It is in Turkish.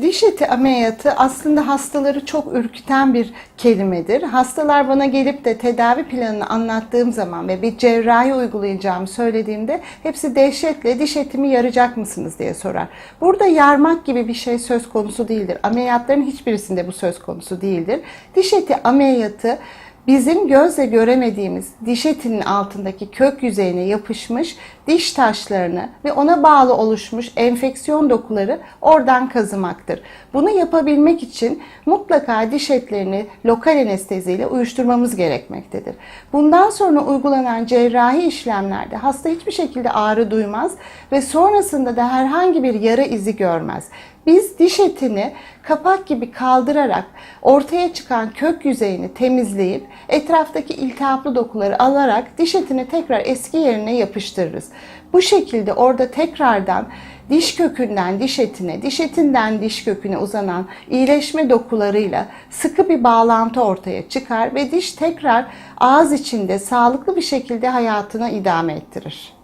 Diş eti ameliyatı aslında hastaları çok ürküten bir kelimedir. Hastalar bana gelip de tedavi planını anlattığım zaman ve bir cerrahi uygulayacağımı söylediğimde hepsi dehşetle diş etimi yaracak mısınız diye sorar. Burada yarmak gibi bir şey söz konusu değildir. Ameliyatların hiçbirisinde bu söz konusu değildir. Diş eti ameliyatı bizim gözle göremediğimiz diş etinin altındaki kök yüzeyine yapışmış diş taşlarını ve ona bağlı oluşmuş enfeksiyon dokuları oradan kazımaktır. Bunu yapabilmek için mutlaka diş etlerini lokal anesteziyle uyuşturmamız gerekmektedir. Bundan sonra uygulanan cerrahi işlemlerde hasta hiçbir şekilde ağrı duymaz ve sonrasında da herhangi bir yara izi görmez. Biz diş etini kapak gibi kaldırarak ortaya çıkan kök yüzeyini temizleyip etraftaki iltihaplı dokuları alarak diş etini tekrar eski yerine yapıştırırız. Bu şekilde orada tekrardan diş kökünden diş etine, diş etinden diş köküne uzanan iyileşme dokularıyla sıkı bir bağlantı ortaya çıkar ve diş tekrar ağız içinde sağlıklı bir şekilde hayatına idame ettirir.